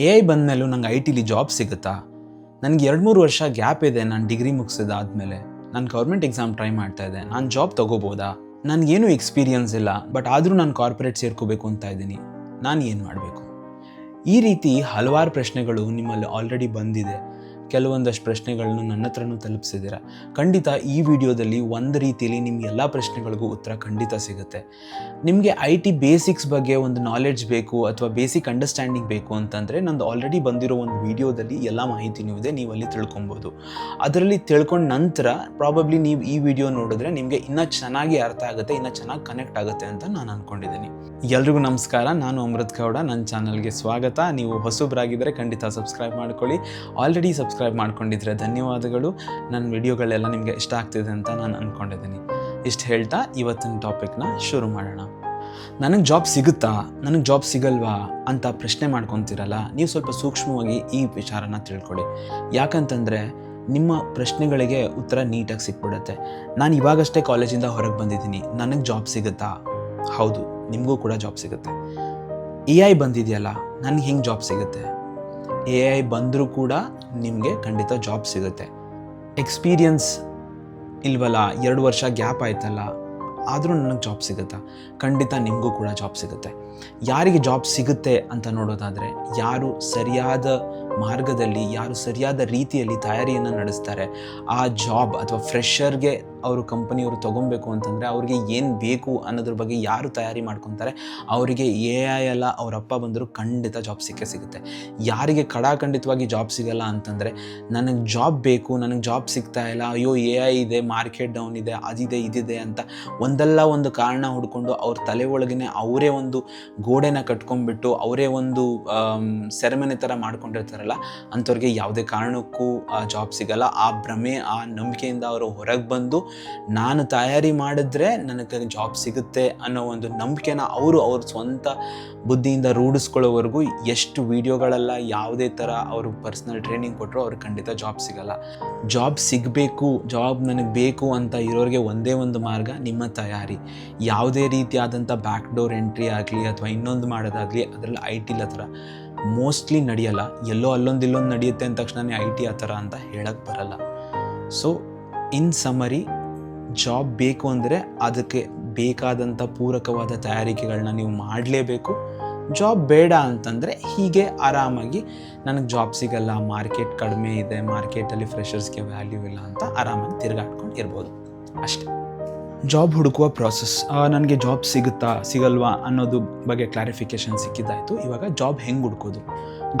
A I ಬಂದಮೇಲೂ ನಂಗೆ I ಟಿಲಿ job ಸಿಗುತ್ತಾ? ನನಗೆ ಎರಡು ಮೂರು ವರ್ಷ ಗ್ಯಾಪ್ ಇದೆ, ನಾನು ಡಿಗ್ರಿ ಮುಗಿಸಿದಾದ್ಮೇಲೆ. ನಾನು ಗೌರ್ಮೆಂಟ್ ಎಕ್ಸಾಮ್ ಟ್ರೈ ಮಾಡ್ತಾ ಇದ್ದೆ. ನಾನು ಜಾಬ್ ತೊಗೋಬೋದಾ? ನನಗೇನು ಎಕ್ಸ್ಪೀರಿಯನ್ಸ್ ಇಲ್ಲ ಬಟ್ ಆದರೂ ನಾನು ಕಾರ್ಪೊರೇಟ್ ಸೇರ್ಕೋಬೇಕು ಅಂತ ಇದ್ದೀನಿ. ನಾನು ಏನು ಮಾಡಬೇಕು? ಈ ರೀತಿ ಹಲವಾರು ಪ್ರಶ್ನೆಗಳು ನಿಮ್ಮಲ್ಲಿ ಆಲ್ರೆಡಿ ಬಂದಿದೆ. ಕೆಲವೊಂದಷ್ಟು ಪ್ರಶ್ನೆಗಳನ್ನು ನನ್ನ ಹತ್ರನೂ ತಲುಪಿಸಿದ್ದೀರಾ? ಖಂಡಿತ ಈ ವಿಡಿಯೋದಲ್ಲಿ ಒಂದು ರೀತಿಯಲ್ಲಿ ನಿಮ್ಮ ಎಲ್ಲ ಪ್ರಶ್ನೆಗಳಿಗೂ ಉತ್ತರ ಖಂಡಿತ ಸಿಗುತ್ತೆ. ನಿಮಗೆ ಐ ಟಿ ಬೇಸಿಕ್ಸ್ ಬಗ್ಗೆ ಒಂದು ನಾಲೆಡ್ಜ್ ಬೇಕು ಅಥವಾ ಬೇಸಿಕ್ ಅಂಡರ್ಸ್ಟ್ಯಾಂಡಿಂಗ್ ಬೇಕು ಅಂತಂದರೆ ನಂದು ಆಲ್ರೆಡಿ ಬಂದಿರೋ ಒಂದು ವಿಡಿಯೋದಲ್ಲಿ ಎಲ್ಲ ಮಾಹಿತಿನೂ ಇದೆ ನೀವು ಅಲ್ಲಿ ತಿಳ್ಕೊಬೋದು. ಅದರಲ್ಲಿ ತಿಳ್ಕೊಂಡ ನಂತರ ಪ್ರಾಬಬ್ಲಿ ನೀವು ಈ ವಿಡಿಯೋ ನೋಡಿದ್ರೆ ನಿಮಗೆ ಇನ್ನೂ ಚೆನ್ನಾಗಿ ಅರ್ಥ ಆಗುತ್ತೆ, ಇನ್ನೂ ಚೆನ್ನಾಗಿ ಕನೆಕ್ಟ್ ಆಗುತ್ತೆ ಅಂತ ನಾನು ಅಂದ್ಕೊಂಡಿದ್ದೀನಿ ಎಲ್ರಿಗೂ ನಮಸ್ಕಾರ, ನಾನು ಅಮೃತ್ ಗೌಡ, ನನ್ನ ಚಾನಲ್ಗೆ ಸ್ವಾಗತ. ನೀವು ಹೊಸಬ್ರಾಗಿದ್ದರೆ ಖಂಡಿತ ಸಬ್ಸ್ಕ್ರೈಬ್ ಮಾಡ್ಕೊಳ್ಳಿ. ಆಲ್ರೆಡಿ ಸಬ್ಸ್ಕ್ರೈಬ್ ಮಾಡ್ಕೊಂಡಿದ್ರೆ ಧನ್ಯವಾದಗಳು. ನನ್ನ ವಿಡಿಯೋಗಳೆಲ್ಲ ನಿಮಗೆ ಇಷ್ಟ ಆಗ್ತಿದೆ ಅಂತ ನಾನು ಅಂದ್ಕೊಂಡಿದ್ದೀನಿ ಇಷ್ಟು ಹೇಳ್ತಾ ಇವತ್ತಿನ ಟಾಪಿಕ್ನ ಶುರು ಮಾಡೋಣ. ನನಗೆ ಜಾಬ್ ಸಿಗುತ್ತಾ? ನನಗೆ ಜಾಬ್ ಸಿಗಲ್ವಾ? ಅಂತ ಪ್ರಶ್ನೆ ಮಾಡ್ಕೊತೀರಲ್ಲ, ನೀವು ಸ್ವಲ್ಪ ಸೂಕ್ಷ್ಮವಾಗಿ ಈ ವಿಚಾರನ ತಿಳ್ಕೊಳ್ಳಿ. ಯಾಕಂತಂದರೆ, ನಿಮ್ಮ ಪ್ರಶ್ನೆಗಳಿಗೆ ಉತ್ತರ ನೀಟಾಗಿ ಸಿಕ್ಬಿಡುತ್ತೆ. ನಾನು ಇವಾಗಷ್ಟೇ ಕಾಲೇಜಿಂದ ಹೊರಗೆ ಬಂದಿದ್ದೀನಿ. ನನಗೆ ಜಾಬ್ ಸಿಗುತ್ತಾ? ಹೌದು, ನಿಮಗೂ ಕೂಡ ಜಾಬ್ ಸಿಗುತ್ತೆ. ಎ ಐ ಬಂದಿದೆಯಲ್ಲ, ನನಗೆ ಹೆಂಗೆ ಜಾಬ್ ಸಿಗುತ್ತೆ? ಎ ಐ ಬಂದರೂ ಕೂಡ ನಿಮಗೆ ಖಂಡಿತ ಜಾಬ್ ಸಿಗುತ್ತೆ. ಎಕ್ಸ್ಪೀರಿಯನ್ಸ್ ಇಲ್ವಲ್ಲ, ಎರಡು ವರ್ಷ ಗ್ಯಾಪ್ ಆಯ್ತಲ್ಲ, ಆದರೂ ನನಗೆ ಜಾಬ್ ಸಿಗುತ್ತಾ? ಖಂಡಿತ ನಿಮಗೂ ಕೂಡ ಜಾಬ್ ಸಿಗುತ್ತೆ. ಯಾರಿಗೆ ಜಾಬ್ ಸಿಗುತ್ತೆ ಅಂತ ನೋಡೋದಾದರೆ ಯಾರು ಸರಿಯಾದ ಮಾರ್ಗದಲ್ಲಿ, ಯಾರು ಸರಿಯಾದ ರೀತಿಯಲ್ಲಿ ತಯಾರಿಯನ್ನು ನಡೆಸ್ತಾರೆ, ಆ ಜಾಬ್ ಅಥವಾ ಫ್ರೆಷರ್ಗೆ ಅವರು ಕಂಪನಿಯವರು ತೊಗೊಬೇಕು ಅಂತಂದರೆ ಅವರಿಗೆ ಏನು ಬೇಕು ಅನ್ನೋದ್ರ ಬಗ್ಗೆ ಯಾರು ತಯಾರಿ ಮಾಡ್ಕೊತಾರೆ, ಅವರಿಗೆ ಎ ಐ ಎಲ್ಲ ಅವರಪ್ಪ ಬಂದರೂ ಖಂಡಿತ ಜಾಬ್ ಸಿಕ್ಕೇ ಸಿಗುತ್ತೆ. ಯಾರಿಗೆ ಕಡಾಖಂಡಿತವಾಗಿ ಜಾಬ್ ಸಿಗಲ್ಲ ಅಂತಂದರೆ ನನಗೆ ಜಾಬ್ ಬೇಕು, ನನಗೆ ಜಾಬ್ ಸಿಗ್ತಾ ಇಲ್ಲ, ಅಯ್ಯೋ ಎ ಐ ಇದೆ ಮಾರ್ಕೆಟ್ ಡೌನ್ ಇದೆ, ಅದಿದೆ, ಇದಿದೆ ಅಂತ ಒಂದಲ್ಲ ಒಂದು ಕಾರಣ ಹುಡ್ಕೊಂಡು ಅವ್ರ ತಲೆ ಒಳಗೇ ಅವರೇ ಒಂದು ಗೋಡೆನ ಕಟ್ಕೊಂಡ್ಬಿಟ್ಟು ಅವರೇ ಒಂದು ಸೆರೆಮನೆ ಥರ ಮಾಡ್ಕೊಂಡಿರ್ತಾರಲ್ಲ, ಅಂಥವ್ರಿಗೆ ಯಾವುದೇ ಕಾರಣಕ್ಕೂ ಜಾಬ್ ಸಿಗಲ್ಲ. ಆ ಭ್ರಮೆ, ಆ ನಂಬಿಕೆಯಿಂದ ಅವರು ಹೊರಗೆ ಬಂದು, ನಾನು ತಯಾರಿ ಮಾಡಿದ್ರೆ ನನಗೆ ಜಾಬ್ ಸಿಗುತ್ತೆ ಅನ್ನೋ ಒಂದು ನಂಬಿಕೆನ ಅವರು ಅವ್ರ ಸ್ವಂತ ಬುದ್ಧಿಯಿಂದ ರೂಢಿಸ್ಕೊಳ್ಳೋವರೆಗೂ ಎಷ್ಟು ವಿಡಿಯೋಗಳೆಲ್ಲ ಯಾವುದೇ ಥರ ಅವರು ಪರ್ಸ್ನಲ್ ಟ್ರೈನಿಂಗ್ ಕೊಟ್ಟರು ಅವ್ರಿಗೆ ಖಂಡಿತ ಜಾಬ್ ಸಿಗಲ್ಲ. ಜಾಬ್ ಸಿಗಬೇಕು ಜಾಬ್ ನನಗೆ ಬೇಕು ಅಂತ ಇರೋರಿಗೆ ಒಂದೇ ಒಂದು ಮಾರ್ಗ, ನಿಮ್ಮ ತಯಾರಿ. ಯಾವುದೇ ರೀತಿಯಾದಂಥ ಬ್ಯಾಕ್ ಡೋರ್ ಎಂಟ್ರಿ ಆಗಲಿ ಅಥವಾ ಇನ್ನೊಂದು ಮಾಡೋದಾಗಲಿ ಅದರಲ್ಲಿ ಐ ಟಿಲ್ ಥರ. ಮೋಸ್ಟ್ಲಿ ನಡೆಯಲ್ಲ. ಎಲ್ಲೋ ಅಲ್ಲೊಂದು ಇಲ್ಲೊಂದು ನಡೆಯುತ್ತೆ ಅಂದ ತಕ್ಷಣ ಐ ಟಿ ಆ ಥರ ಅಂತ ಹೇಳಕ್ಕೆ ಬರಲ್ಲ. ಸೊ ಇನ್ ಸಮರಿ ಜಾಬ್ ಬೇಕು ಅಂದರೆ ಅದಕ್ಕೆ ಬೇಕಾದಂಥ ಪೂರಕವಾದ ತಯಾರಿಕೆಗಳನ್ನ ನೀವು ಮಾಡಲೇಬೇಕು. ಜಾಬ್ ಬೇಡ ಅಂತಂದರೆ ಹೀಗೆ ಆರಾಮಾಗಿ ನನಗೆ ಜಾಬ್ ಸಿಗಲ್ಲ ಮಾರ್ಕೆಟ್ ಕಡಿಮೆ ಇದೆ ಮಾರ್ಕೆಟಲ್ಲಿ ಫ್ರೆಷರ್ಸ್ಗೆ ವ್ಯಾಲ್ಯೂ ಇಲ್ಲ ಅಂತ ಆರಾಮಾಗಿ ತಿರುಗಾಡ್ಕೊಂಡು ಇರ್ಬೋದು. ಅಷ್ಟೇ. ಜಾಬ್ ಹುಡುಕುವ ಪ್ರಾಸೆಸ್ ನನಗೆ ಜಾಬ್ ಸಿಗುತ್ತಾ, ಸಿಗಲ್ವಾ ಅನ್ನೋದು ಬಗ್ಗೆ ಕ್ಲಾರಿಫಿಕೇಷನ್ ಸಿಕ್ಕಿದ್ದಾಯಿತು. ಇವಾಗ ಜಾಬ್ ಹೆಂಗೆ ಹುಡ್ಕೋದು?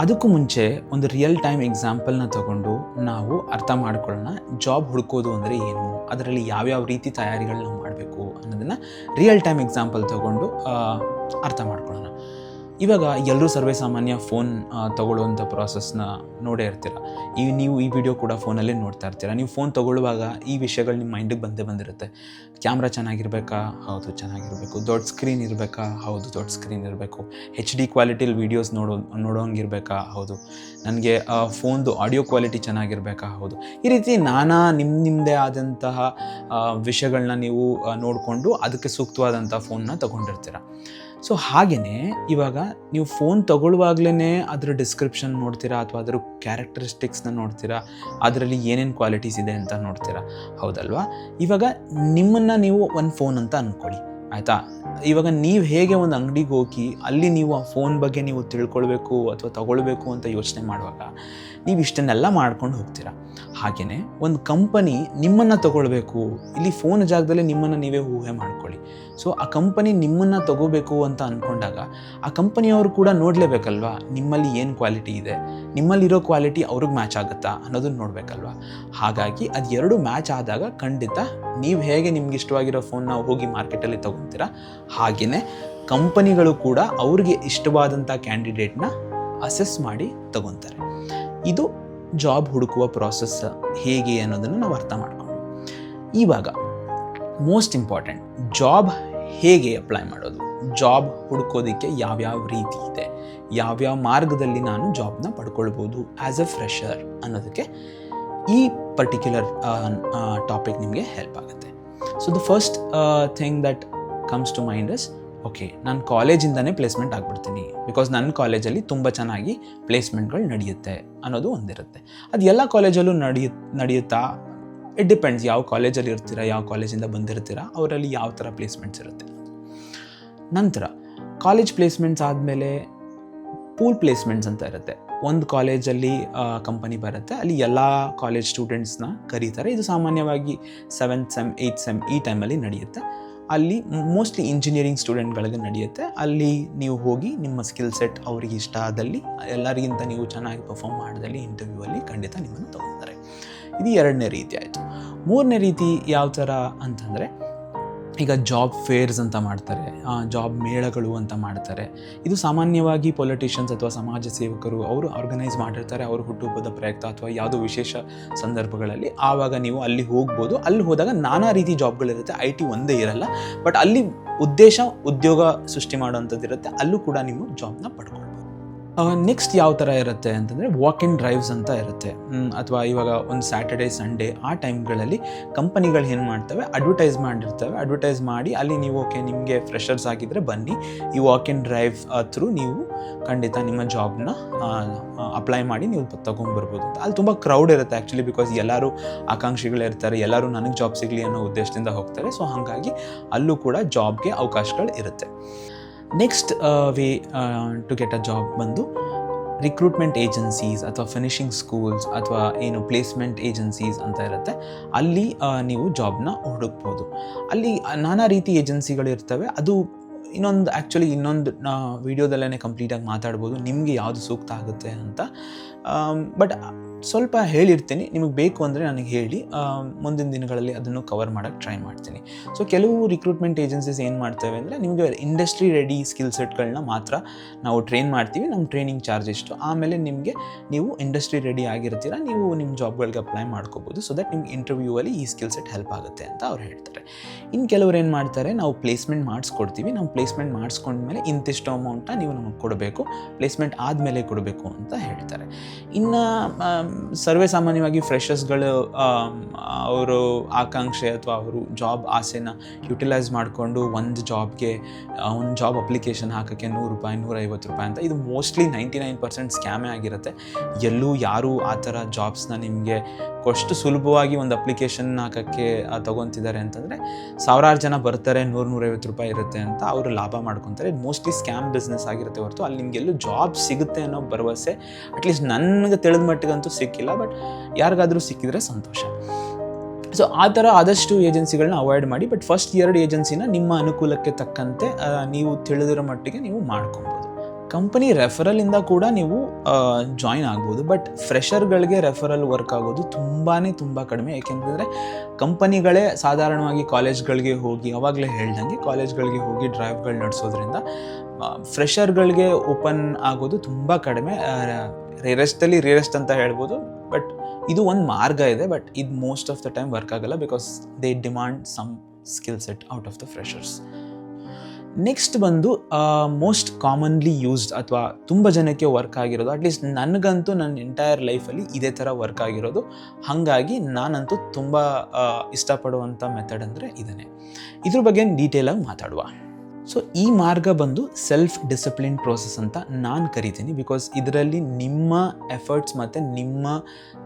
ಅದಕ್ಕೂ ಮುಂಚೆ ಒಂದು ರಿಯಲ್ ಟೈಮ್ ಎಕ್ಸಾಂಪಲ್ನ ತಗೊಂಡು ನಾವು ಅರ್ಥ ಮಾಡ್ಕೊಳ್ಳೋಣ ಜಾಬ್ ಹುಡ್ಕೋದು ಅಂದರೆ ಏನು? ಅದರಲ್ಲಿ ಯಾವ್ಯಾವ ರೀತಿ ತಯಾರಿಗಳನ್ನ ಮಾಡಬೇಕು ಅನ್ನೋದನ್ನು ರಿಯಲ್ ಟೈಮ್ ಎಕ್ಸಾಂಪಲ್ ತಗೊಂಡು ಅರ್ಥ ಮಾಡ್ಕೊಳ್ಳೋಣ. ಇವಾಗ ಎಲ್ಲರೂ ಸರ್ವೇ ಸಾಮಾನ್ಯ ಫೋನ್ ತೊಗೊಳ್ಳುವಂಥ ಪ್ರಾಸೆಸ್ನ ನೋಡೇ ಇರ್ತೀರ. ಈ ನೀವು ಈ ವಿಡಿಯೋ ಕೂಡ ಫೋನಲ್ಲೇ ನೋಡ್ತಾ ಇರ್ತೀರ. ನೀವು ಫೋನ್ ತೊಗೊಳ್ಳುವಾಗ ಈ ವಿಷಯಗಳು ನಿಮ್ಮ ಮೈಂಡಿಗೆ ಬಂದೇ ಬಂದಿರುತ್ತೆ. ಕ್ಯಾಮ್ರಾ ಚೆನ್ನಾಗಿರ್ಬೇಕಾ? ಹೌದು, ಚೆನ್ನಾಗಿರಬೇಕು. ದೊಡ್ಡ ಸ್ಕ್ರೀನ್ ಇರಬೇಕಾ? ಹೌದು, ದೊಡ್ಡ ಸ್ಕ್ರೀನ್ ಇರಬೇಕು. ಹೆಚ್ ಡಿ ಕ್ವಾಲಿಟಿಲಿ ವೀಡಿಯೋಸ್ ನೋಡೋ, ನೋಡೋಂಗಿರ್ಬೇಕಾ? ಹೌದು. ನನಗೆ ಫೋನ್ದು ಆಡಿಯೋ ಕ್ವಾಲಿಟಿ ಚೆನ್ನಾಗಿರ್ಬೇಕಾ? ಹೌದು. ಈ ರೀತಿ ನಾನಾ ನಿಮ್ಮ ನಿಮ್ಮದೇ ಆದಂತಹ ವಿಷಯಗಳನ್ನ ನೀವು ನೋಡಿಕೊಂಡು ಅದಕ್ಕೆ ಸೂಕ್ತವಾದಂಥ ಫೋನ್ನ ತೊಗೊಂಡಿರ್ತೀರ. ಸೊ ಹಾಗೇ ಇವಾಗ ನೀವು ಫೋನ್ ತಗೊಳ್ಳುವಾಗ್ಲೇ ಅದರ ಡಿಸ್ಕ್ರಿಪ್ಷನ್ ನೋಡ್ತೀರಾ ಅಥವಾ ಅದರ ಕ್ಯಾರೆಕ್ಟರಿಸ್ಟಿಕ್ಸ್ನ ನೋಡ್ತೀರಾ? ಅದರಲ್ಲಿ ಏನೇನು ಕ್ವಾಲಿಟೀಸ್ ಇದೆ ಅಂತ ನೋಡ್ತೀರಾ? ಹೌದಲ್ವಾ? ಇವಾಗ ನಿಮ್ಮನ್ನು ನೀವು ಒಂದು ಫೋನ್ ಅಂತ ಅಂದ್ಕೊಳ್ಳಿ ಆಯಿತಾ? ಇವಾಗ ನೀವು ಹೇಗೆ ಒಂದು ಅಂಗಡಿಗೆ ಹೋಗಿ ಅಲ್ಲಿ ನೀವು ಆ ಫೋನ್ ಬಗ್ಗೆ ನೀವು ತಿಳ್ಕೊಳ್ಬೇಕು ಅಥವಾ ತಗೊಳ್ಬೇಕು ಅಂತ ಯೋಚನೆ ಮಾಡುವಾಗ ನೀವು ಇಷ್ಟನ್ನೆಲ್ಲ ಮಾಡ್ಕೊಂಡು ಹೋಗ್ತೀರಾ? ಹಾಗೆಯೇ ಒಂದು ಕಂಪನಿ ನಿಮ್ಮನ್ನು ತಗೊಳ್ಬೇಕು. ಇಲ್ಲಿ ಫೋನ್ ಜಾಗದಲ್ಲಿ ನಿಮ್ಮನ್ನು ನೀವೇ ಊಹೆ ಮಾಡ್ಕೊಳ್ಳಿ. ಸೊ ಆ ಕಂಪನಿ ನಿಮ್ಮನ್ನು ತಗೋಬೇಕು ಅಂತ ಅಂದ್ಕೊಂಡಾಗ ಆ ಕಂಪನಿಯವರು ಕೂಡ ನೋಡಲೇಬೇಕಲ್ವಾ? ನಿಮ್ಮಲ್ಲಿ ಏನು ಕ್ವಾಲಿಟಿ ಇದೆ? ನಿಮ್ಮಲ್ಲಿರೋ ಕ್ವಾಲಿಟಿ ಅವ್ರಿಗೆ ಮ್ಯಾಚ್ ಆಗುತ್ತಾ ಅನ್ನೋದನ್ನ ನೋಡಬೇಕಲ್ವಾ? ಹಾಗಾಗಿ ಅದು ಎರಡು ಮ್ಯಾಚ್ ಆದಾಗ ಖಂಡಿತ ನೀವು ಹೇಗೆ ನಿಮ್ಗೆ ಇಷ್ಟವಾಗಿರೋ ಫೋನ್ನ ಹೋಗಿ ಮಾರ್ಕೆಟಲ್ಲಿ ತೊಗೊತೀರಾ ಹಾಗೆಯೇ ಕಂಪನಿಗಳು ಕೂಡ ಅವ್ರಿಗೆ ಇಷ್ಟವಾದಂಥ ಕ್ಯಾಂಡಿಡೇಟ್ನ ಅಸೆಸ್ ಮಾಡಿ ತಗೊತಾರೆ. ಇದು ಜಾಬ್ ಹುಡುಕುವ ಪ್ರಾಸೆಸ್ ಹೇಗೆ ಅನ್ನೋದನ್ನು ನಾವು ಅರ್ಥ ಮಾಡ್ಕೊಂಡು ಇವಾಗ ಮೋಸ್ಟ್ ಇಂಪಾರ್ಟೆಂಟ್ ಜಾಬ್ ಹೇಗೆ ಅಪ್ಲೈ ಮಾಡೋದು? ಜಾಬ್ ಹುಡುಕೋದಕ್ಕೆ ಯಾವ್ಯಾವ ರೀತಿ ಇದೆ? ಯಾವ್ಯಾವ ಮಾರ್ಗದಲ್ಲಿ ನಾನು ಜಾಬ್ನ ಪಡ್ಕೊಳ್ಬೋದು ಆ್ಯಸ್ ಎ ಫ್ರೆಷರ್ ಅನ್ನೋದಕ್ಕೆ ಈ ಪರ್ಟಿಕ್ಯುಲರ್ ಟಾಪಿಕ್ ನಿಮಗೆ ಹೆಲ್ಪ್ ಆಗುತ್ತೆ. So the first thing that comes to mind is okay ನಾನು ಕಾಲೇಜಿಂದನೇ ಪ್ಲೇಸ್ಮೆಂಟ್ ಆಗಿಬಿಡ್ತೀನಿ. ಬಿಕಾಸ್ ನನ್ನ ಕಾಲೇಜಲ್ಲಿ ತುಂಬ ಚೆನ್ನಾಗಿ ಪ್ಲೇಸ್ಮೆಂಟ್ಗಳು ನಡೆಯುತ್ತೆ ಅನ್ನೋದು ಒಂದಿರುತ್ತೆ. ಅದು ಎಲ್ಲ ಕಾಲೇಜಲ್ಲೂ ನಡೆಯು, ನಡೆಯುತ್ತಾ? ಇಟ್ ಡಿಪೆಂಡ್ಸ್ ಯಾವ ಕಾಲೇಜಲ್ಲಿ ಇರ್ತೀರಾ, ಯಾವ ಕಾಲೇಜಿಂದ ಬಂದಿರ್ತೀರಾ, ಅವರಲ್ಲಿ ಯಾವ ಥರ ಪ್ಲೇಸ್ಮೆಂಟ್ಸ್ ಇರುತ್ತೆ. ನಂತರ ಕಾಲೇಜ್ ಪ್ಲೇಸ್ಮೆಂಟ್ಸ್ ಆದಮೇಲೆ ಪೂಲ್ ಪ್ಲೇಸ್ಮೆಂಟ್ಸ್ ಅಂತ ಇರುತ್ತೆ. ಒಂದು ಕಾಲೇಜಲ್ಲಿ ಕಂಪನಿ ಬರುತ್ತೆ. ಅಲ್ಲಿ ಎಲ್ಲ ಕಾಲೇಜ್ ಸ್ಟೂಡೆಂಟ್ಸ್ನ ಕರೀತಾರೆ. ಇದು ಸಾಮಾನ್ಯವಾಗಿ ಸೆವೆಂತ್ ಸೆಮ್ ಏಯ್ತ್ ಸೆಮ್ ಈ ಟೈಮಲ್ಲಿ ನಡೆಯುತ್ತೆ. ಅಲ್ಲಿ ಮೋಸ್ಟ್ಲಿ ಇಂಜಿನಿಯರಿಂಗ್ ಸ್ಟೂಡೆಂಟ್ಗಳಿಗೆ ನಡೆಯುತ್ತೆ. ಅಲ್ಲಿ ನೀವು ಹೋಗಿ ನಿಮ್ಮ ಸ್ಕಿಲ್ ಸೆಟ್ ಅವರಿಗೆ ಇಷ್ಟ ಆದಲ್ಲಿ, ಎಲ್ಲರಿಗಿಂತ ನೀವು ಚೆನ್ನಾಗಿ ಪರ್ಫಾರ್ಮ್ ಮಾಡಿದಲ್ಲಿ ಇಂಟರ್ವ್ಯೂವಲ್ಲಿ ಖಂಡಿತ ನಿಮ್ಮನ್ನು ತಗೊತಾರೆ. ಇದು ಎರಡನೇ ರೀತಿ ಆಯಿತು. ಮೂರನೇ ರೀತಿ ಯಾವ ಥರ ಅಂತಂದರೆ ಈಗ ಜಾಬ್ ಫೇರ್ಸ್ ಅಂತ ಮಾಡ್ತಾರೆ ಜಾಬ್ ಮೇಳಗಳು ಅಂತ ಮಾಡ್ತಾರೆ. ಇದು ಸಾಮಾನ್ಯವಾಗಿ ಪೊಲಿಟಿಷಿಯನ್ಸ್ ಅಥವಾ ಸಮಾಜ ಸೇವಕರು ಅವರು ಆರ್ಗನೈಸ್ ಮಾಡಿರ್ತಾರೆ, ಅವರು ಹುಟ್ಟುಹಬ್ಬದ ಪ್ರಯುಕ್ತ ಅಥವಾ ಯಾವುದೋ ವಿಶೇಷ ಸಂದರ್ಭಗಳಲ್ಲಿ. ಆವಾಗ ನೀವು ಅಲ್ಲಿ ಹೋಗ್ಬೋದು. ಅಲ್ಲಿ ಹೋದಾಗ ನಾನಾ ರೀತಿ ಜಾಬ್ಗಳಿರುತ್ತೆ ಐ ಟಿ ಒಂದೇ ಇರಲ್ಲ. ಬಟ್ ಅಲ್ಲಿ ಉದ್ದೇಶ ಉದ್ಯೋಗ ಸೃಷ್ಟಿ ಮಾಡುವಂಥದ್ದು ಇರುತ್ತೆ ಅಲ್ಲೂ ಕೂಡ ನೀವು ಜಾಬ್ನ ಪಡ್ಕೊಳ್ಬೋದು. ನೆಕ್ಸ್ಟ್ ಯಾವ ಥರ ಇರುತ್ತೆ ಅಂತಂದರೆ ವಾಕ್ ಇನ್ ಡ್ರೈವ್ಸ್ ಅಂತ ಇರುತ್ತೆ. ಅಥವಾ ಇವಾಗ ಒಂದು ಸ್ಯಾಟರ್ಡೇ ಸಂಡೇ ಆ ಟೈಮ್ಗಳಲ್ಲಿ ಕಂಪನಿಗಳು ಏನು ಮಾಡ್ತವೆ? ಅಡ್ವರ್ಟೈಸ್ ಮಾಡಿರ್ತವೆ. ಅಡ್ವರ್ಟೈಸ್ ಮಾಡಿ ಅಲ್ಲಿ ನೀವು ಓಕೆ ನಿಮಗೆ ಫ್ರೆಷರ್ಸ್ ಆಗಿದ್ದರೆ ಬನ್ನಿ. ಈ ವಾಕ್ ಇನ್ ಡ್ರೈವ್ ಥ್ರೂ ನೀವು ಖಂಡಿತ ನಿಮ್ಮ ಜಾಬ್ನ ಅಪ್ಲೈ ಮಾಡಿ ನೀವು ತೊಗೊಂಡ್ಬರ್ಬೋದು ಅಂತ. ಅಲ್ಲಿ ತುಂಬ ಕ್ರೌಡ್ ಇರುತ್ತೆ ಆ್ಯಕ್ಚುಲಿ ಬಿಕಾಸ್ ಎಲ್ಲರೂ ಆಕಾಂಕ್ಷಿಗಳಿರ್ತಾರೆ ಎಲ್ಲರೂ ನನಗೆ ಜಾಬ್ ಸಿಗಲಿ ಅನ್ನೋ ಉದ್ದೇಶದಿಂದ ಹೋಗ್ತಾರೆ. ಸೊ ಹಾಗಾಗಿ ಅಲ್ಲೂ ಕೂಡ ಜಾಬ್ಗೆ ಅವಕಾಶಗಳು ಇರುತ್ತೆ. Next way to get a job ಬಂದು ರಿಕ್ರೂಟ್ಮೆಂಟ್ ಏಜೆನ್ಸೀಸ್ ಅಥವಾ ಫಿನಿಷಿಂಗ್ ಸ್ಕೂಲ್ಸ್ ಅಥವಾ, ಏನು ಪ್ಲೇಸ್ಮೆಂಟ್ ಏಜೆನ್ಸೀಸ್ ಅಂತ ಇರುತ್ತೆ. ಅಲ್ಲಿ ನೀವು ಜಾಬ್ನ ಹುಡುಕ್ಬೋದು. ಅಲ್ಲಿ ನಾನಾ ರೀತಿ ಏಜೆನ್ಸಿಗಳು ಇರ್ತವೆ. ಅದು ಇನ್ನೊಂದು ಆ್ಯಕ್ಚುಲಿ ಇನ್ನೊಂದು ವೀಡಿಯೋದಲ್ಲೇ ಕಂಪ್ಲೀಟಾಗಿ ಮಾತಾಡ್ಬೋದು. ನಿಮಗೆ ಯಾವುದು ಸೂಕ್ತ ಆಗುತ್ತೆ ಅಂತ. ಬಟ್ ಸ್ವಲ್ಪ ಹೇಳಿರ್ತೀನಿ, ನಿಮಗೆ ಬೇಕು ಅಂದರೆ ನನಗೆ ಹೇಳಿ. ಮುಂದಿನ ದಿನಗಳಲ್ಲಿ ಅದನ್ನು ಕವರ್ ಮಾಡೋಕ್ಕೆ ಟ್ರೈ ಮಾಡ್ತೀನಿ. ಸೊ ಕೆಲವು ರಿಕ್ರೂಟ್ಮೆಂಟ್ ಏಜೆನ್ಸೀಸ್ ಏನು ಮಾಡ್ತೇವೆ ಅಂದರೆ ನಿಮಗೆ ಇಂಡಸ್ಟ್ರಿ ರೆಡಿ ಸ್ಕಿಲ್ ಸೆಟ್ಗಳನ್ನ ಮಾತ್ರ ನಾವು ಟ್ರೈನ್ ಮಾಡ್ತೀವಿ ನಮ್ಮ ಟ್ರೈನಿಂಗ್ ಚಾರ್ಜ್ ಎಷ್ಟು. ಆಮೇಲೆ ನಿಮಗೆ ನೀವು ಇಂಡಸ್ಟ್ರಿ ರೆಡಿ ಆಗಿರ್ತೀರ, ನೀವು ನಿಮ್ಮ ಜಾಬ್ಗಳಿಗೆ ಅಪ್ಲೈ ಮಾಡ್ಕೋಬೋದು ಸೊ ದಟ್ ನಿಮ್ಗೆ ಇಂಟರ್ವ್ಯೂವಲ್ಲಿ ಈ ಸ್ಕಿಲ್ ಸೆಟ್ ಹೆಲ್ಪ್ ಆಗುತ್ತೆ ಅಂತ ಅವ್ರು ಹೇಳ್ತಾರೆ. ಇನ್ನು ಕೆಲವರು ಏನು ಮಾಡ್ತಾರೆ, ನಾವು ಪ್ಲೇಸ್ಮೆಂಟ್ ಮಾಡಿಸ್ಕೊಡ್ತೀವಿ. ನಾವು ಪ್ಲೇಸ್ಮೆಂಟ್ ಮಾಡಿಸ್ಕೊಂಡ್ಮೇಲೆ ಇಂತಿಷ್ಟು ಅಮೌಂಟ್ನ ನೀವು ನಮಗೆ ಕೊಡಬೇಕು ಪ್ಲೇಸ್ಮೆಂಟ್ ಆದಮೇಲೆ ಕೊಡಬೇಕು ಅಂತ ಹೇಳ್ತಾರೆ. ಇನ್ನು ಸರ್ವೇ ಸಾಮಾನ್ಯವಾಗಿ ಫ್ರೆಷರ್ಸ್ಗಳು ಅವರು ಆಕಾಂಕ್ಷೆ ಅಥವಾ ಅವರು ಜಾಬ್ ಆಸೆನ ಯುಟಿಲೈಸ್ ಮಾಡಿಕೊಂಡು ಒಂದು ಜಾಬ್ಗೆ ಒಂದು ಜಾಬ್ ಅಪ್ಲಿಕೇಶನ್ ಹಾಕೋಕ್ಕೆ ನೂರು ರೂಪಾಯಿ, ನೂರೈವತ್ತು ರೂಪಾಯಿ ಅಂತ, ಇದು ಮೋಸ್ಟ್ಲಿ ನೈಂಟಿ ನೈನ್ ಪರ್ಸೆಂಟ್ ಸ್ಕ್ಯಾಮೇ ಆಗಿರುತ್ತೆ. ಎಲ್ಲೂ ಯಾರೂ ಆ ಥರ ಜಾಬ್ಸ್ನ ನಿಮಗೆ ಅಷ್ಟು ಸುಲಭವಾಗಿ ಒಂದು ಅಪ್ಲಿಕೇಶನ್ ಹಾಕೋಕ್ಕೆ ತೊಗೊತಿದ್ದಾರೆ ಅಂತಂದರೆ ಸಾವಿರಾರು ಜನ ಬರ್ತಾರೆ, ನೂರು, ನೂರೈವತ್ತು ರೂಪಾಯಿ ಇರುತ್ತೆ ಅಂತ ಅವರು ಲಾಭ ಮಾಡ್ಕೊತಾರೆ. ಮೋಸ್ಟ್ಲಿ ಸ್ಕ್ಯಾಮ್ ಬಿಸ್ನೆಸ್ ಆಗಿರುತ್ತೆ ಹೊರತು, ಅಲ್ಲಿ ನಿಮಗೆಲ್ಲೂ ಜಾಬ್ ಸಿಗುತ್ತೆ ಅನ್ನೋ ಭರವಸೆ, ಅಟ್ಲೀಸ್ಟ್ ನನಗೆ ತಿಳಿದ ಮಟ್ಟಿಗಂತೂ ಸಿಕ್ಕಿಲ್ಲ ಬಟ್ ಯಾರಿಗಾದರೂ ಸಿಕ್ಕಿದ್ರೆ ಸಂತೋಷ. ಸೊ ಆ ಥರ ಆದಷ್ಟು ಏಜೆನ್ಸಿಗಳನ್ನ ಅವಾಯ್ಡ್ ಮಾಡಿ ಬಟ್ ಫಸ್ಟ್ ಎರಡು ಏಜೆನ್ಸಿನ ನಿಮ್ಮ ಅನುಕೂಲಕ್ಕೆ ತಕ್ಕಂತೆ ನೀವು ತಿಳಿದಿರೋ ಮಟ್ಟಿಗೆ ನೀವು ಮಾಡ್ಕೊಬೋದು. ಕಂಪನಿ ರೆಫರಲಿಂದ ಕೂಡ ನೀವು ಜಾಯಿನ್ ಆಗ್ಬೋದು ಬಟ್ ಫ್ರೆಷರ್ಗಳಿಗೆ ರೆಫರಲ್ ವರ್ಕ್ ಆಗೋದು ತುಂಬಾ ತುಂಬ ಕಡಿಮೆ. ಏಕೆಂತಂದರೆ ಕಂಪನಿಗಳೇ ಸಾಧಾರಣವಾಗಿ ಕಾಲೇಜ್ಗಳಿಗೆ ಹೋಗಿ, ಅವಾಗಲೇ ಹೇಳ್ದಂಗೆ ಕಾಲೇಜ್ಗಳಿಗೆ ಹೋಗಿ ಡ್ರೈವ್ಗಳು ನಡೆಸೋದ್ರಿಂದ ಫ್ರೆಷರ್ಗಳಿಗೆ ಓಪನ್ ಆಗೋದು ತುಂಬ ಕಡಿಮೆ ರೇರೆಸ್ಟಲ್ಲಿ ರೇರೆಸ್ಟ್ ಅಂತ ಹೇಳ್ಬೋದು. ಬಟ್ ಇದು ಒಂದು ಮಾರ್ಗ ಇದೆ ಬಟ್ ಇದು most of the time work ಆಗಲ್ಲ because they demand some skill set out of the freshers next ಬಂದು ಮೋಸ್ಟ್ ಕಾಮನ್ಲಿ ಯೂಸ್ಡ್ ಅಥವಾ ತುಂಬ ಜನಕ್ಕೆ ವರ್ಕ್ ಆಗಿರೋದು ಅಟ್ಲೀಸ್ಟ್ ನನಗಂತೂ ನನ್ನ ಎಂಟೈರ್ ಲೈಫಲ್ಲಿ ಇದೇ ಥರ ವರ್ಕ್ ಆಗಿರೋದು. ಹಾಗಾಗಿ ನಾನಂತೂ ತುಂಬ ಇಷ್ಟಪಡುವಂಥ ಮೆಥಡ್ ಅಂದರೆ ಇದನ್ನೇ ಇದ್ರ ಬಗ್ಗೆ ಡೀಟೇಲಾಗಿ ಮಾತಾಡುವ. ಸೊ ಈ ಮಾರ್ಗ ಬಂದು ಸೆಲ್ಫ್ ಡಿಸಿಪ್ಲಿನ್ ಪ್ರೋಸೆಸ್ ಅಂತ ನಾನು ಕರಿತೀನಿ ಬಿಕಾಸ್ ಇದರಲ್ಲಿ ನಿಮ್ಮ ಎಫರ್ಟ್ಸ್ ಮತ್ತು ನಿಮ್ಮ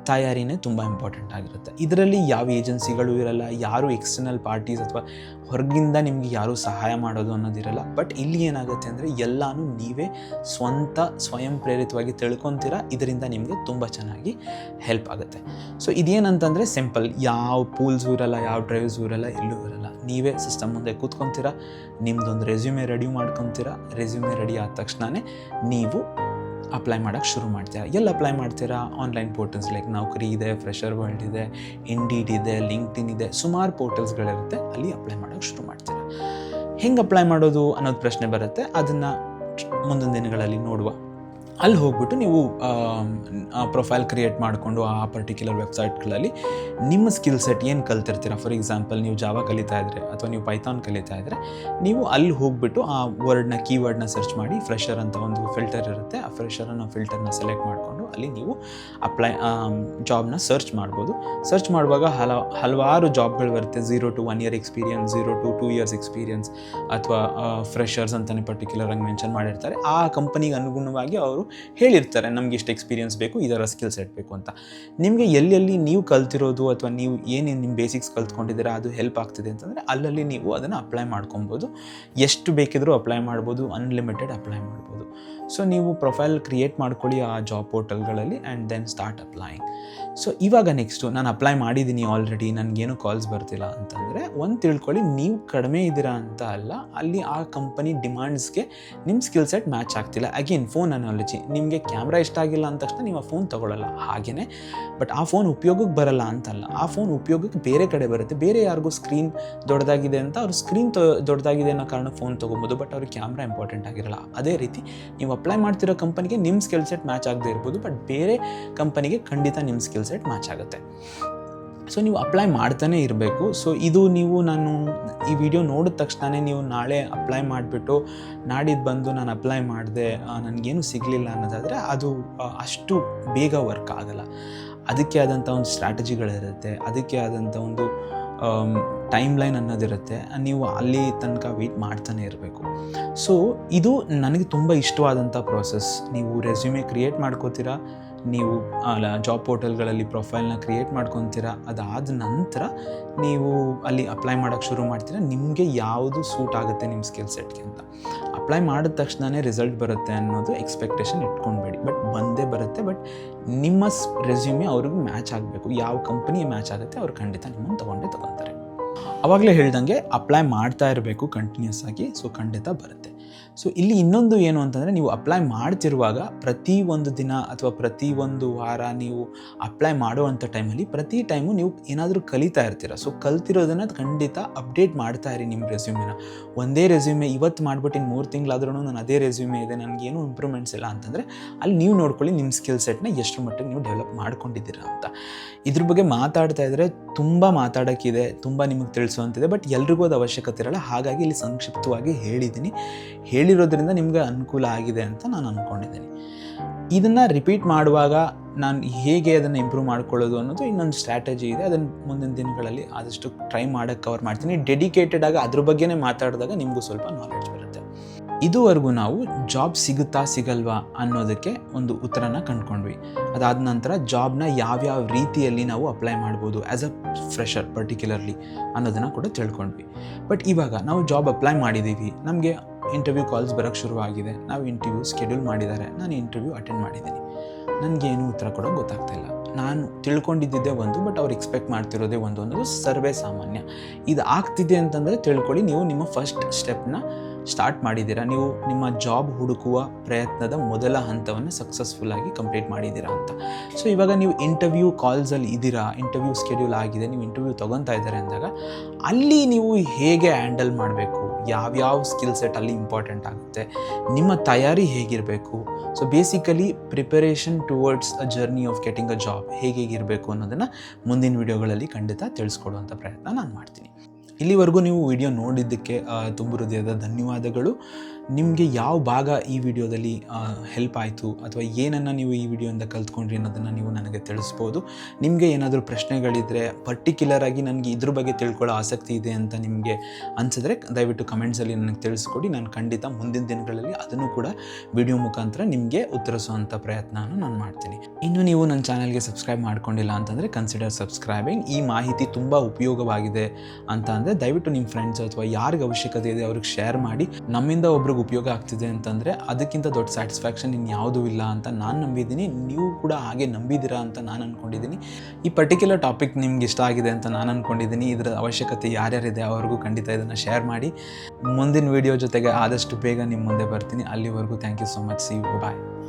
ತಯಾರಿನೇ ತುಂಬ ಇಂಪಾರ್ಟೆಂಟ್ ಆಗಿರುತ್ತೆ. ಇದರಲ್ಲಿ ಯಾವ ಏಜೆನ್ಸಿಗಳು ಇರಲ್ಲ, ಯಾರು ಎಕ್ಸ್ಟರ್ನಲ್ ಪಾರ್ಟೀಸ್ ಅಥವಾ ಹೊರಗಿಂದ ನಿಮಗೆ ಯಾರೂ ಸಹಾಯ ಮಾಡೋದು ಅನ್ನೋದಿರಲ್ಲ ಬಟ್ ಇಲ್ಲಿ ಏನಾಗುತ್ತೆ ಅಂದರೆ ಎಲ್ಲನೂ ನೀವೇ ಸ್ವಂತ ಸ್ವಯಂ ಪ್ರೇರಿತವಾಗಿ ತಿಳ್ಕೊತೀರಾ, ಇದರಿಂದ ನಿಮಗೆ ತುಂಬ ಚೆನ್ನಾಗಿ ಹೆಲ್ಪ್ ಆಗುತ್ತೆ. ಸೊ ಇದೇನಂತಂದರೆ ಸಿಂಪಲ್ ಯಾವ ಪೂಲ್ಸು ಇರಲ್ಲ, ಯಾವ ಡ್ರೈವ್ಸು ಇರಲ್ಲ, ಎಲ್ಲೂ ಇರಲ್ಲ. ನೀವೇ ಸಿಸ್ಟಮ್ ಮುಂದೆ ಕೂತ್ಕೊತೀರಾ? ನಿಮ್ಮದೊಂದು ರೆಸ್ಯೂಮೆ ರೆಡಿ ಮಾಡ್ಕೊತೀರಾ? ರೆಸ್ಯೂಮೆ ರೆಡಿ ಆದ ತಕ್ಷಣವೇ ನೀವು ಅಪ್ಲೈ ಮಾಡೋಕ್ಕೆ ಶುರು ಮಾಡ್ತೀರಾ. ಎಲ್ಲಿ ಅಪ್ಲೈ ಮಾಡ್ತೀರಾ? ಆನ್ಲೈನ್ ಪೋರ್ಟಲ್ಸ್ ಲೈಕ್ ನೌಕರಿ ಇದೆ, ಫ್ರೆಷರ್ ವರ್ಲ್ಡ್ ಇದೆ ಇಂಡೀಡ್ ಇದೆ ಲಿಂಕ್ಡ್ಇನ್ ಇದೆ, ಸುಮಾರು ಪೋರ್ಟಲ್ಸ್ಗಳಿರುತ್ತೆ, ಅಲ್ಲಿ ಅಪ್ಲೈ ಮಾಡೋಕ್ಕೆ ಶುರು ಮಾಡ್ತೀರಾ. ಹೆಂಗೆ ಅಪ್ಲೈ ಮಾಡೋದು ಅನ್ನೋದು ಪ್ರಶ್ನೆ ಬರುತ್ತೆ. ಅದನ್ನು ಮುಂದಿನ ದಿನಗಳಲ್ಲಿ ನೋಡುವ. ಅಲ್ಲಿ ಹೋಗ್ಬಿಟ್ಟು ನೀವು ಪ್ರೊಫೈಲ್ ಕ್ರಿಯೇಟ್ ಮಾಡಿಕೊಂಡು ಆ ಪರ್ಟಿಕ್ಯುಲರ್ ವೆಬ್ಸೈಟ್ಗಳಲ್ಲಿ ನಿಮ್ಮ ಸ್ಕಿಲ್ ಸೆಟ್ ಏನು ಕಲ್ತಿರ್ತೀರ? ಫಾರ್ ಎಕ್ಸಾಂಪಲ್ ನೀವು ಜಾವ ಕಲಿತಾ ಇದ್ದರೆ ಅಥವಾ ನೀವು ಪೈಥಾನ್ ಕಲಿತಾ ಇದ್ದರೆ ನೀವು ಅಲ್ಲಿ ಹೋಗ್ಬಿಟ್ಟು ಆ ವರ್ಡ್ನ ಕೀವರ್ಡ್ನ ಸರ್ಚ್ ಮಾಡಿ ಫ್ರೆಷರ್ ಅಂತ ಒಂದು ಫಿಲ್ಟರ್ ಇರುತ್ತೆ. ಆ ಫ್ರೆಷರ್ ಅನ್ನೋ ಫಿಲ್ಟರ್ನ ಸೆಲೆಕ್ಟ್ ಮಾಡಿಕೊಂಡು ಅಲ್ಲಿ ನೀವು ಅಪ್ಲೈ ಜಾಬ್ನ ಸರ್ಚ್ ಮಾಡ್ಬೋದು. ಸರ್ಚ್ ಮಾಡುವಾಗ ಹಲ, ಹಲವಾರು ಜಾಬ್ಗಳು ಬರುತ್ತೆ. Zero to one year experience zero to two years experience ಅಥವಾ ಫ್ರೆಷರ್ಸ್ ಅಂತಲೇ ಪರ್ಟಿಕ್ಯುಲರ್ ಆಗಿ ಮೆನ್ಷನ್ ಮಾಡಿರ್ತಾರೆ. ಆ ಕಂಪನಿಗೆ ಅನುಗುಣವಾಗಿ ಅವರು ಹೇಳಿರ್ತಾರೆ, ನಮ್ಗೆ ಇಷ್ಟು ಎಕ್ಸ್ಪೀರಿಯನ್ಸ್ ಬೇಕು, ಇದರ ಸ್ಕಿಲ್ ಸೆಟ್ ಬೇಕು ಅಂತ. ನಿಮಗೆ ಎಲ್ಲೆಲ್ಲಿ ನೀವು ಕಲ್ತಿರೋದು ಅಥವಾ ನೀವು ಏನೇನು ನಿಮ್ಮ ಬೇಸಿಕ್ಸ್ ಕಲ್ತ್ಕೊಂಡಿದ್ದೀರಾ, ಅದು ಹೆಲ್ಪ್ ಆಗ್ತಿದೆ ಅಂತಂದರೆ ಅಲ್ಲಲ್ಲಿ ನೀವು ಅದನ್ನು ಅಪ್ಲೈ ಮಾಡ್ಕೊಬೋದು. ಎಷ್ಟು ಬೇಕಿದ್ರೂ ಅಪ್ಲೈ ಮಾಡ್ಬೋದು ಅನ್ಲಿಮಿಟೆಡ್ ಅಪ್ಲೈ ಮಾಡ್ಬೋದು. ಸೊ ನೀವು ಪ್ರೊಫೈಲ್ ಕ್ರಿಯೇಟ್ ಮಾಡ್ಕೊಳ್ಳಿ ಆ job ಪೋರ್ಟಲ್ಗಳಲ್ಲಿ and then start applying so ಇವಾಗ ನೆಕ್ಸ್ಟು ನಾನು ಅಪ್ಲೈ ಮಾಡಿದ್ದೀನಿ ಆಲ್ರೆಡಿ ನನಗೇನು ಕಾಲ್ಸ್ ಬರ್ತಿಲ್ಲ ಅಂತಂದರೆ ಒಂದು ತಿಳ್ಕೊಳ್ಳಿ, ನೀವು ಕಡಿಮೆ ಇದ್ದೀರಾ ಅಂತ ಅಲ್ಲ, ಅಲ್ಲಿ ಆ ಕಂಪನಿ ಡಿಮ್ಯಾಂಡ್ಸ್ಗೆ ನಿಮ್ಮ ಸ್ಕಿಲ್ ಸೆಟ್ ಮ್ಯಾಚ್ ಆಗ್ತಿಲ್ಲ. ಅಗೇನ್ ಫೋನ್ ಅನಾಲಜಿ ನಿಮಗೆ ಕ್ಯಾಮ್ರಾ ಇಷ್ಟ ಆಗಿಲ್ಲ ಅಂದ ತಕ್ಷಣ ನೀವು ಆ ಫೋನ್ ತೊಗೊಳ್ಳಲ್ಲ ಹಾಗೆಯೇ ಬಟ್ ಆ ಫೋನ್ ಉಪಯೋಗಕ್ಕೆ ಬರಲ್ಲ ಅಂತಲ್ಲ, ಆ ಫೋನ್ ಉಪಯೋಗಕ್ಕೆ ಬೇರೆ ಕಡೆ ಬರುತ್ತೆ. ಬೇರೆ ಯಾರಿಗೂ ಸ್ಕ್ರೀನ್ ದೊಡ್ಡದಾಗಿದೆ ಅಂತ ಅವ್ರು ಸ್ಕ್ರೀನ್ ತೊ, ದೊಡ್ಡದಾಗಿದೆ ಅನ್ನೋ ಕಾರಣ ಫೋನ್ ತೊಗೊಬೋದು ಬಟ್ ಅವ್ರಿಗೆ ಕ್ಯಾಮ್ರಾ ಇಂಪಾರ್ಟೆಂಟ್ ಆಗಿರಲ್ಲ. ಅದೇ ರೀತಿ, ನೀವು ಅಪ್ಲೈ ಮಾಡ್ತಿರೋ ಕಂಪನಿಗೆ ನಿಮ್ಮ ಸ್ಕಿಲ್ ಸೆಟ್ ಮ್ಯಾಚ್ ಆಗದೆ ಇರ್ಬೋದು ಬಟ್ ಬೇರೆ ಕಂಪನಿಗೆ ಖಂಡಿತ ನಿಮ್ಮ ಸ್ಕಿಲ್ ಸೆಟ್ ಮ್ಯಾಚ್ ಆಗುತ್ತೆ. ಸೊ ನೀವು ಅಪ್ಲೈ ಮಾಡ್ತಾನೆ ಇರಬೇಕು. ಸೊ ಇದು ನೀವು ನಾನು ಈ ವಿಡಿಯೋ ನೋಡಿದ ತಕ್ಷಣ ನೀವು ನಾಳೆ ಅಪ್ಲೈ ಮಾಡಿಬಿಟ್ಟು ನಾಡಿದ್ದು ಬಂದು ನಾನು ಅಪ್ಲೈ ಮಾಡಿದೆ ನನಗೇನು ಸಿಗಲಿಲ್ಲ ಅನ್ನೋದಾದರೆ ಅದು ಅಷ್ಟು ಬೇಗ ವರ್ಕ್ ಆಗಲ್ಲ. ಅದಕ್ಕೆ ಆದಂಥ ಒಂದು ಸ್ಟ್ರಾಟಜಿಗಳಿರುತ್ತೆ ಅದಕ್ಕೆ ಆದಂಥ ಒಂದು ಟೈಮ್ ಲೈನ್ ಅನ್ನೋದಿರುತ್ತೆ. ನೀವು ಅಲ್ಲಿ ತನಕ ವೆಯ್ಟ್ ಮಾಡ್ತಾನೆ ಇರಬೇಕು. ಸೊ ಇದು ನನಗೆ ತುಂಬ ಇಷ್ಟವಾದಂಥ ಪ್ರೋಸೆಸ್ ನೀವು ರೆಸ್ಯೂಮೆ ಕ್ರಿಯೇಟ್ ಮಾಡ್ಕೋತೀರಾ? ನೀವು ಜಾಬ್ ಪೋರ್ಟಲ್ಗಳಲ್ಲಿ ಪ್ರೊಫೈಲ್ನ ಕ್ರಿಯೇಟ್ ಮಾಡ್ಕೊತೀರಾ, ಅದಾದ ನಂತರ ನೀವು ಅಲ್ಲಿ ಅಪ್ಲೈ ಮಾಡೋಕ್ಕೆ ಶುರು ಮಾಡ್ತೀರಾ, ನಿಮಗೆ ಯಾವುದು ಸೂಟ್ ಆಗುತ್ತೆ ನಿಮ್ಮ ಸ್ಕಿಲ್ ಸೆಟ್ಗೆ ಅಂತ. ಅಪ್ಲೈ ಮಾಡಿದ ತಕ್ಷಣವೇ ರಿಸಲ್ಟ್ ಬರುತ್ತೆ ಅನ್ನೋದು ಎಕ್ಸ್ಪೆಕ್ಟೇಷನ್ ಇಟ್ಕೊಂಡ್ಬೇಡಿ ಬಟ್ ಬಂದೇ ಬರುತ್ತೆ ಬಟ್ ನಿಮ್ಮ ರೆಸ್ಯೂಮೆ ಅವ್ರಿಗೆ ಮ್ಯಾಚ್ ಆಗಬೇಕು. ಯಾವ ಕಂಪನಿ ಮ್ಯಾಚ್ ಆಗುತ್ತೆ ಅವ್ರು ಖಂಡಿತ ನಿಮ್ಮನ್ನು ತೊಗೊಂಡೇ ತೊಗೊತಾರೆ. ಆವಾಗಲೇ ಹೇಳ್ದಂಗೆ ಅಪ್ಲೈ ಮಾಡ್ತಾ ಇರಬೇಕು ಕಂಟಿನ್ಯೂಸ್ ಆಗಿ ಸೊ ಖಂಡಿತ ಬರುತ್ತೆ. ಸೊ ಇಲ್ಲಿ ಇನ್ನೊಂದು ಏನು ಅಂತಂದರೆ ನೀವು ಅಪ್ಲೈ ಮಾಡ್ತಿರುವಾಗ ಪ್ರತಿ ಒಂದು ದಿನ ಅಥವಾ ಪ್ರತಿ ಒಂದು ವಾರ ನೀವು ಅಪ್ಲೈ ಮಾಡುವಂಥ ಟೈಮಲ್ಲಿ ಪ್ರತಿ ಟೈಮು ನೀವು ಏನಾದರೂ ಕಲಿತಾ ಇರ್ತೀರ. ಸೊ ಕಲ್ತಿರೋದನ್ನು ಖಂಡಿತ ಅಪ್ಡೇಟ್ ಮಾಡ್ತಾ ಇರಿ ನಿಮ್ಮ ರೆಸ್ಯೂಮೆನ ಒಂದೇ ರೆಸ್ಯೂಮೆ ಇವತ್ತು ಮಾಡ್ಬಿಟ್ಟು ಇನ್ನು ಮೂರು ತಿಂಗಳಾದ್ರೂ ನಾನು ಅದೇ ರೆಸ್ಯೂಮೆ ಇದೆ ನನಗೇನು ಇಂಪ್ರೂವ್ಮೆಂಟ್ಸ್ ಇಲ್ಲ ಅಂತಂದರೆ ಅಲ್ಲಿ ನೀವು ನೋಡ್ಕೊಳ್ಳಿ ನಿಮ್ಮ ಸ್ಕಿಲ್ ಸೆಟ್ನ ಎಷ್ಟು ಮಟ್ಟಿಗೆ ನೀವು ಡೆವಲಪ್ ಮಾಡ್ಕೊಂಡಿದ್ದೀರಾ ಅಂತ. ಇದ್ರ ಬಗ್ಗೆ ಮಾತಾಡ್ತಾ ಇದ್ದರೆ ತುಂಬ ಮಾತಾಡೋಕ್ಕಿದೆ, ತುಂಬ ನಿಮಗೆ ತಿಳಿಸುವಂತಿದೆ, ಬಟ್ ಎಲ್ರಿಗೂ ಅದು ಅವಶ್ಯಕತೆ ಇರಲ್ಲ. ಹಾಗಾಗಿ ಇಲ್ಲಿ ಸಂಕ್ಷಿಪ್ತವಾಗಿ ಹೇಳಿದ್ದೀನಿ ಹೇಳಿರೋದ್ರಿಂದ ನಿಮಗೆ ಅನುಕೂಲ ಆಗಿದೆ ಅಂತ ನಾನು ಅಂದ್ಕೊಂಡಿದ್ದೀನಿ ಇದನ್ನು ರಿಪೀಟ್ ಮಾಡುವಾಗ ನಾನು ಹೇಗೆ ಅದನ್ನು ಇಂಪ್ರೂವ್ ಮಾಡ್ಕೊಳ್ಳೋದು ಅನ್ನೋದು ಇನ್ನೊಂದು ಸ್ಟ್ರಾಟಜಿ ಇದೆ. ಅದನ್ನು ಮುಂದಿನ ದಿನಗಳಲ್ಲಿ ಆದಷ್ಟು ಟ್ರೈ ಮಾಡೋಕ್ಕೆ ಕವರ್ ಮಾಡ್ತೀನಿ. ಡೆಡಿಕೇಟೆಡ್ ಆಗಿ ಅದ್ರ ಬಗ್ಗೆನೇ ಮಾತಾಡಿದಾಗ ನಿಮಗೂ ಸ್ವಲ್ಪ ನಾಲೆಡ್ಜ್ ಬರುತ್ತೆ. ಇದುವರೆಗೂ ನಾವು ಜಾಬ್ ಸಿಗುತ್ತಾ ಸಿಗಲ್ವಾ ಅನ್ನೋದಕ್ಕೆ ಒಂದು ಉತ್ತರನ ಕಂಡ್ಕೊಂಡ್ವಿ. ಅದಾದ ನಂತರ ಜಾಬ್ನ ಯಾವ್ಯಾವ ರೀತಿಯಲ್ಲಿ ನಾವು ಅಪ್ಲೈ ಮಾಡ್ಬೋದು ಆ್ಯಸ್ ಅ ಫ್ರೆಷರ್ ಪರ್ಟಿಕ್ಯುಲರ್ಲಿ ಅನ್ನೋದನ್ನು ಕೂಡ ತಿಳ್ಕೊಂಡ್ವಿ. ಬಟ್ ಇವಾಗ ನಾವು ಜಾಬ್ ಅಪ್ಲೈ ಮಾಡಿದ್ದೀವಿ ನಮಗೆ ಇಂಟರ್ವ್ಯೂ ಕಾಲ್ಸ್ ಬರೋಕ್ಕೆ ಶುರುವಾಗಿದೆ. ನಾವು ಇಂಟರ್ವ್ಯೂ ಸ್ಕೆಡ್ಯೂಲ್ ಮಾಡಿದ್ದಾರೆ. ನಾನು ಇಂಟರ್ವ್ಯೂ ಅಟೆಂಡ್ ಮಾಡಿದ್ದೀನಿ. ನನಗೇನು ಉತ್ತರ ಕೂಡ ಗೊತ್ತಾಗ್ತಾ ಇಲ್ಲ. ನಾನು ತಿಳ್ಕೊಂಡಿದ್ದಿದ್ದೇ ಒಂದು ಬಟ್ ಅವ್ರು ಎಕ್ಸ್ಪೆಕ್ಟ್ ಮಾಡ್ತಿರೋದೇ ಒಂದು ಅನ್ನೋದು ಸರ್ವೇ ಸಾಮಾನ್ಯ. ಇದು ಆಗ್ತಿದೆ ಅಂತಂದರೆ ತಿಳ್ಕೊಳ್ಳಿ, ನೀವು ನಿಮ್ಮ ಫಸ್ಟ್ ಸ್ಟೆಪ್ನ ಸ್ಟಾರ್ಟ್ ಮಾಡಿದ್ದೀರಾ? ನೀವು ನಿಮ್ಮ ಜಾಬ್ ಹುಡುಕುವ ಪ್ರಯತ್ನದ ಮೊದಲ ಹಂತವನ್ನು ಸಕ್ಸಸ್ಫುಲ್ಲಾಗಿ ಕಂಪ್ಲೀಟ್ ಮಾಡಿದ್ದೀರಾ ಅಂತ. ಸೊ ಇವಾಗ ನೀವು ಇಂಟರ್ವ್ಯೂ ಕಾಲ್ಸಲ್ಲಿ ಇದ್ದೀರಾ? ಇಂಟರ್ವ್ಯೂ ಸ್ಕೆಡ್ಯೂಲ್ ಆಗಿದೆ, ನೀವು ಇಂಟರ್ವ್ಯೂ ತೊಗೊತಾ ಇದ್ದಾರೆ ಅಂದಾಗ ಅಲ್ಲಿ ನೀವು ಹೇಗೆ ಹ್ಯಾಂಡಲ್ ಮಾಡಬೇಕು? ಯಾವ್ಯಾವ ಸ್ಕಿಲ್ ಸೆಟ್ ಅಲ್ಲಿ ಇಂಪಾರ್ಟೆಂಟ್ ಆಗುತ್ತೆ? ನಿಮ್ಮ ತಯಾರಿ ಹೇಗಿರಬೇಕು? So basically preparation towards a journey of getting a job ಹೇಗೆ ಹೇಗಿರಬೇಕು ಅನ್ನೋದನ್ನು ಮುಂದಿನ ವಿಡಿಯೋಗಳಲ್ಲಿ ಖಂಡಿತ ತಿಳಿಸ್ಕೊಡುವಂಥ ಪ್ರಯತ್ನ ನಾನು ಮಾಡ್ತೀನಿ. ಇಲ್ಲಿವರೆಗೂ ನೀವು ವಿಡಿಯೋ ನೋಡಿದ್ದಕ್ಕೆ ತುಂಬ ಹೃದಯದ ಧನ್ಯವಾದಗಳು. ನಿಮಗೆ ಯಾವ ಭಾಗ ಈ ವಿಡಿಯೋದಲ್ಲಿ ಹೆಲ್ಪ್ ಆಯಿತು, ಅಥವಾ ಏನನ್ನು ನೀವು ಈ ವಿಡಿಯೋಯಿಂದ ಕಲ್ತ್ಕೊಂಡ್ರಿ ಅನ್ನೋದನ್ನು ನೀವು ನನಗೆ ತಿಳಿಸ್ಬೋದು. ನಿಮಗೆ ಏನಾದರೂ ಪ್ರಶ್ನೆಗಳಿದ್ದರೆ ಪರ್ಟಿಕ್ಯುಲರ್ ಆಗಿ ನನಗೆ ಇದ್ರ ಬಗ್ಗೆ ತಿಳ್ಕೊಳ್ಳೋ ಆಸಕ್ತಿ ಇದೆ ಅಂತ ನಿಮಗೆ ಅನಿಸಿದ್ರೆ, ದಯವಿಟ್ಟು ಕಮೆಂಟ್ಸಲ್ಲಿ ನನಗೆ ತಿಳಿಸ್ಕೊಡಿ. ನಾನು ಖಂಡಿತ ಮುಂದಿನ ದಿನಗಳಲ್ಲಿ ಅದನ್ನು ಕೂಡ ವಿಡಿಯೋ ಮುಖಾಂತರ ನಿಮಗೆ ಉತ್ತರಿಸುವಂಥ ಪ್ರಯತ್ನವನ್ನು ನಾನು ಮಾಡ್ತೀನಿ. ಇನ್ನು ನೀವು ನನ್ನ ಚಾನಲ್ಗೆ ಸಬ್ಸ್ಕ್ರೈಬ್ ಮಾಡ್ಕೊಂಡಿಲ್ಲ ಅಂತಂದರೆ ಕನ್ಸಿಡರ್ ಸಬ್ಸ್ಕ್ರೈಬಿಂಗ್ ಈ ಮಾಹಿತಿ ತುಂಬ ಉಪಯೋಗವಾಗಿದೆ ಅಂತ ಅಂದರೆ ದಯವಿಟ್ಟು ನಿಮ್ಮ ಫ್ರೆಂಡ್ಸ್ ಅಥವಾ ಯಾರಿಗೆ ಅವಶ್ಯಕತೆ ಇದೆ ಅವ್ರಿಗೆ ಶೇರ್ ಮಾಡಿ ನಮ್ಮಿಂದ ಒಬ್ರಿಗೆ ಉಪಯೋಗ ಆಗ್ತಿದೆ ಅಂತಂದರೆ ಅದಕ್ಕಿಂತ ದೊಡ್ಡ ಸ್ಯಾಟಿಸ್ಫ್ಯಾಕ್ಷನ್ ಇನ್ಯಾವುದೂ ಇಲ್ಲ ಅಂತ ನಾನು ನಂಬಿದ್ದೀನಿ. ನೀವು ಕೂಡ ಹಾಗೆ ನಂಬಿದ್ದೀರಾ ಅಂತ ನಾನು ಅಂದ್ಕೊಂಡಿದ್ದೀನಿ ಈ ಪರ್ಟಿಕ್ಯುಲರ್ ಟಾಪಿಕ್ ನಿಮ್ಗೆ ಇಷ್ಟ ಆಗಿದೆ ಅಂತ ನಾನು ಅಂದ್ಕೊಂಡಿದ್ದೀನಿ ಇದರ ಅವಶ್ಯಕತೆ ಯಾರ್ಯಾರಿದೆ ಅವ್ರಿಗೂ ಖಂಡಿತ ಇದನ್ನು ಶೇರ್ ಮಾಡಿ. ಮುಂದಿನ ವಿಡಿಯೋ ಜೊತೆಗೆ ಆದಷ್ಟು ಬೇಗ ನಿಮ್ಮ ಮುಂದೆ ಬರ್ತೀನಿ. ಅಲ್ಲಿವರೆಗೂ thank you so much see bye